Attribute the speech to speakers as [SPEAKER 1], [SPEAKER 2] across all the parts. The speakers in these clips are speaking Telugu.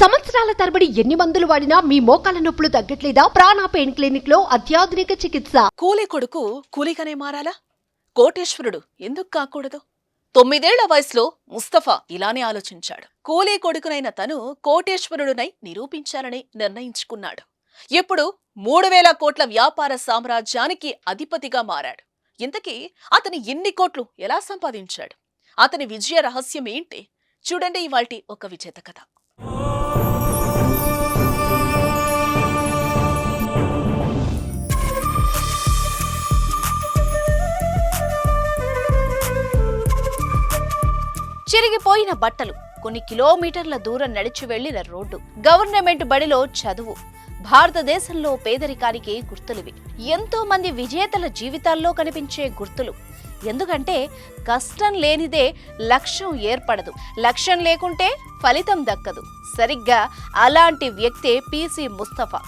[SPEAKER 1] సంవత్సరాల తరబడి ఎన్ని మందులు వాడినా మీ మోకాల నొప్పులు తగ్గట్లేదా? ప్రాణ పెయిన్ క్లినిక్లో అత్యాధునిక చికిత్స.
[SPEAKER 2] కూలి కొడుకు కూలిగానే మారాలా? కోటేశ్వరుడు ఎందుకు కాకూడదు? తొమ్మిదేళ్ళ వయసులో ముస్తఫా ఇలానే ఆలోచించాడు. కూలీ కొడుకునైన తను కోటేశ్వరుడునై నిరూపించాలని నిర్ణయించుకున్నాడు. ఇప్పుడు మూడు వేల కోట్ల వ్యాపార సామ్రాజ్యానికి అధిపతిగా మారాడు. ఇంతకీ అతని ఎన్ని కోట్లు ఎలా సంపాదించాడు? అతని విజయ రహస్యం ఏంటి? చూడండి ఇవాల్టి ఒక విజేత కథ. చిరిగిపోయిన బట్టలు. కొన్ని కిలోమీటర్ల దూరం నడిచి వెళ్ళిన రోడ్డు. గవర్నమెంట్ బడిలో చదువు. భారతదేశంలో పేదరికానికి గుర్తులివి. ఎంతో మంది విజేతల జీవితాల్లో కనిపించే గుర్తులు. ఎందుకంటే కష్టం లేనిదే లక్ష్యం ఏర్పడదు. లక్ష్యం లేకుంటే ఫలితం దక్కదు. సరిగ్గా అలాంటి వ్యక్తే పీసీ ముస్తఫా.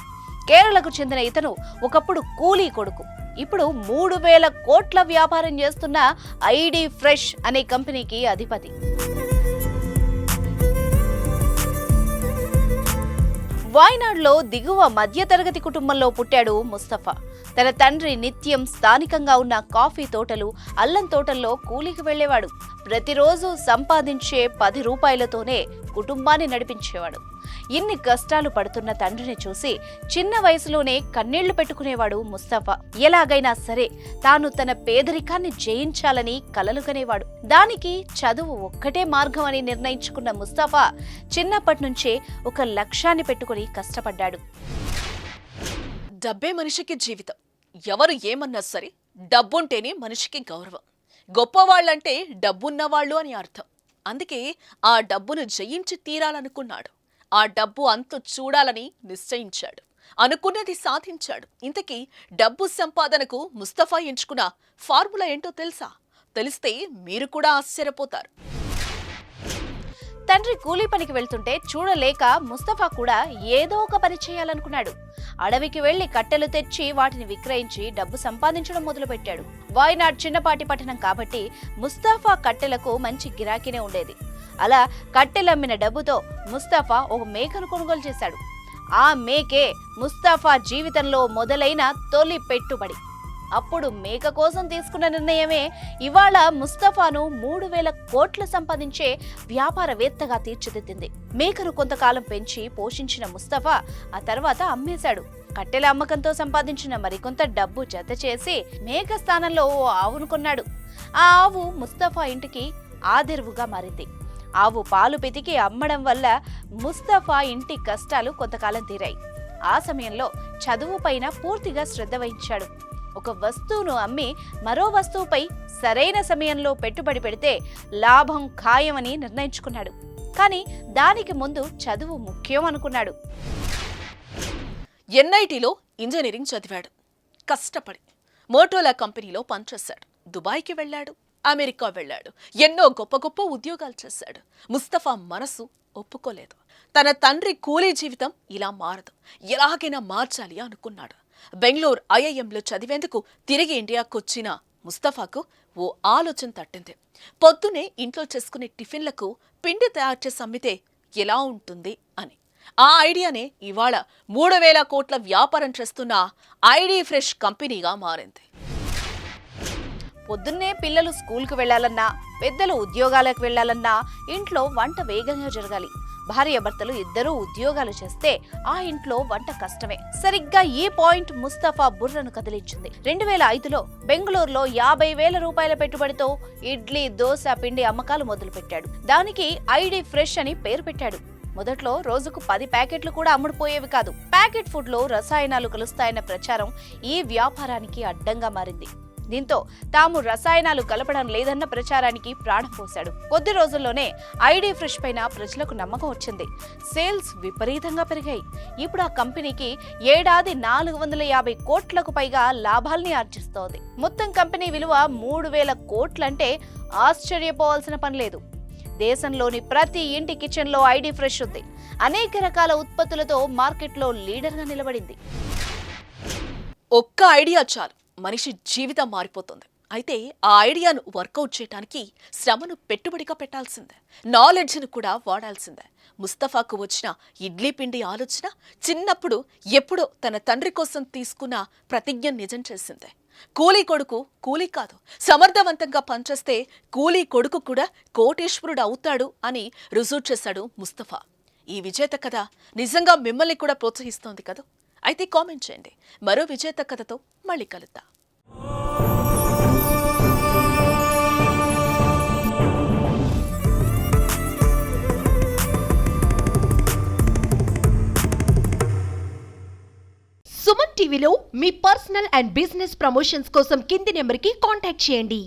[SPEAKER 2] కేరళకు చెందిన ఇతను ఒకప్పుడు కూలీ కొడుకు. ఇప్పుడు మూడు వేల కోట్ల వ్యాపారం చేస్తున్న ఐడి ఫ్రెష్ అనే కంపెనీకి అధిపతి. వాయనాడ్లో దిగువ మధ్యతరగతి కుటుంబంలో పుట్టాడు ముస్తఫా. తన తండ్రి నిత్యం స్థానికంగా ఉన్న కాఫీ తోటలు అల్లం తోటల్లో కూలికి వెళ్ళేవాడు ప్రతిరోజు సంపాదించే పది రూపాయలతోనే కుటుంబాన్ని నడిపించేవాడు. ఇన్ని కష్టాలు పడుతున్న తండ్రిని చూసి చిన్న వయసులోనే కన్నీళ్ళు పెట్టుకునేవాడు ముస్తఫా. ఎలాగైనా సరే తాను తన పేదరికాన్ని జయించాలని కలలు కనేవాడు దానికి చదువు ఒక్కటే మార్గం అని నిర్ణయించుకున్న ముస్తఫా చిన్నప్పటి నుంచే ఒక లక్ష్యాన్ని పెట్టుకుని కష్టపడ్డాడు. డబ్బే మనిషికి జీవితం. ఎవరు ఏమన్నా సరే డబ్బుంటేనే మనిషికి గౌరవం. గొప్పవాళ్ళంటే డబ్బున్నవాళ్ళు అని అర్థం. అందుకే ఆ డబ్బును జయించి తీరాలనుకున్నాడు. ఆ డబ్బు అంతు చూడాలని నిశ్చయించాడు. అనుకున్నది సాధించాడు. ఇంతకీ డబ్బు సంపాదనకు ముస్తఫా ఎంచుకున్న ఫార్ములా ఏంటో తెలుసా? తెలిస్తే మీరు కూడా ఆశ్చర్యపోతారు. తండ్రి కూలీ పనికి వెళ్తుంటే చూడలేక ముస్తఫా కూడా ఏదో ఒక పని చేయాలనుకున్నాడు. అడవికి వెళ్ళి కట్టెలు తెచ్చి వాటిని విక్రయించి డబ్బు సంపాదించడం మొదలుపెట్టాడు. వాయనాడ్ చిన్నపాటి పట్టణం కాబట్టి ముస్తఫా కట్టెలకు మంచి గిరాకీనే ఉండేది. అలా కట్టెలమ్మిన డబ్బుతో ముస్తఫా ఒక మేకను కొనుగోలు చేశాడు. ఆ మేకే ముస్తఫా జీవితంలో మొదలైన తొలి పెట్టుబడి. అప్పుడు మేక కోసం తీసుకున్న నిర్ణయమే. ఇవాళ ముస్తఫాను మూడు వేల కోట్లు సంపాదించే వ్యాపారవేత్తగా తీర్చిదిద్దింది. మేకను కొంతకాలం పెంచి పోషించిన ముస్తఫా ఆ తర్వాత అమ్మేశాడు. కట్టెల అమ్మకంతో సంపాదించిన మరికొంత డబ్బు జత చేసి మేక స్థానంలో ఓ ఆవును కొన్నాడు. ఆ ఆవు ముస్తఫా ఇంటికి ఆదెరువుగా మారింది. ఆవు పాలు పితికి అమ్మడం వల్ల ముస్తఫా ఇంటి కష్టాలు కొంతకాలం తీరాయి. ఆ సమయంలో చదువు పైన పూర్తిగా శ్రద్ధ వహించాడు. ఒక వస్తువును అమ్మి మరో వస్తువుపై సరైన సమయంలో పెట్టుబడి పెడితే లాభం ఖాయమని నిర్ణయించుకున్నాడు. కానీ దానికి ముందు చదువు ముఖ్యం అనుకున్నాడు. ఎన్ఐటిలో ఇంజనీరింగ్ చదివాడు. కష్టపడి మోటోలా కంపెనీలో పనిచేశాడు దుబాయ్కి వెళ్ళాడు. అమెరికా వెళ్ళాడు. ఎన్నో గొప్ప గొప్ప ఉద్యోగాలు చేశాడు. ముస్తఫా మనసు ఒప్పుకోలేదు. తన తండ్రి కూలీ జీవితం ఇలా మారదు. ఎలాగైనా మార్చాలి అనుకున్నాడు. బెంగళూరు ఐఐఎంలో చదివేందుకు తిరిగి ఇండియాకొచ్చిన ముస్తఫాకు ఓ ఆలోచన తట్టింది. పొద్దునే ఇంట్లో చేసుకునే టిఫిన్లకు పిండి తయారు చేసి అమ్మితే ఎలా ఉంటుంది అని. ఆ ఐడియానే ఇవాళ మూడు వేల కోట్ల వ్యాపారం చేస్తున్న ఐడి ఫ్రెష్ కంపెనీగా మారింది. పొద్దున్నే పిల్లలు స్కూల్కి వెళ్ళాలన్నా పెద్దలు ఉద్యోగాలకు వెళ్ళాలన్నా ఇంట్లో వంట వేగంగా జరగాలి. భార్యాభర్తలు ఇద్దరూ ఉద్యోగాలు చేస్తే ఆ ఇంట్లో వంట కష్టమే. సరిగ్గా ఈ పాయింట్ ముస్తఫా బుర్రను కదిలించింది? రెండు వేల ఐదులో బెంగళూరులో యాభై వేల రూపాయల పెట్టుబడితో ఇడ్లీ దోశ పిండి అమ్మకాలు మొదలుపెట్టాడు. దానికి ఐడి ఫ్రెష్ అని పేరు పెట్టాడు. మొదట్లో రోజుకు పది ప్యాకెట్లు కూడా అమ్ముడుపోయేవి కాదు. ప్యాకెట్ ఫుడ్లో రసాయనాలు కలుస్తాయన్న ప్రచారం ఈ వ్యాపారానికి అడ్డంగా మారింది. దీంతో తాము రసాయనాలు కలపడం లేదన్న ప్రచారానికి ప్రాణం పోశాడు. కొద్ది రోజుల్లోనే ఐడి ఫ్రెష్ పైన ప్రజలకు నమ్మకం వచ్చింది. సేల్స్ విపరీతంగా పెరిగాయి. ఇప్పుడు ఆ కంపెనీకి ఏడాది నాలుగు వందల యాభై కోట్లకు పైగా లాభాల్ని ఆర్జిస్తోంది. మొత్తం కంపెనీ విలువ మూడు వేల కోట్లంటే ఆశ్చర్యపోవాల్సిన పని లేదు. దేశంలోని ప్రతి ఇంటి కిచెన్లో ఐడి ఫ్రెష్ ఉంది. అనేక రకాల ఉత్పత్తులతో మార్కెట్లో లీడర్గా నిలబడింది. ఒక్క ఐడియా చాలు. మనిషి జీవితం మారిపోతుంది. అయితే ఆ ఐడియాను వర్కౌట్ చేయడానికి శ్రమను పెట్టుబడిగా పెట్టాల్సిందే. నాలెడ్జ్ను కూడా వాడాల్సిందే.
[SPEAKER 3] ముస్తఫాకు వచ్చిన ఇడ్లీ పిండి ఆలోచన చిన్నప్పుడు ఎప్పుడో తన తండ్రి కోసం తీసుకున్న ప్రతిజ్ఞ నిజం చేసిందే. కూలీ కొడుకు కూలీ కాదు సమర్థవంతంగా పనిచేస్తే కూలీ కొడుకు కూడా కోటేశ్వరుడు అవుతాడు అని రుజువు చేశాడు ముస్తఫా. ఈ విజేత కథ నిజంగా మిమ్మల్ని కూడా ప్రోత్సహిస్తోంది కదా? అయితే కామెంట్ చేయండి. మరో విజేత కథతో మళ్ళీ కలుద్దాం.
[SPEAKER 1] సుమన్ టీవీలో మీ పర్సనల్ అండ్ బిజినెస్ ప్రమోషన్స్ కోసం కింది నెంబర్కి కాంటాక్ట్ చేయండి.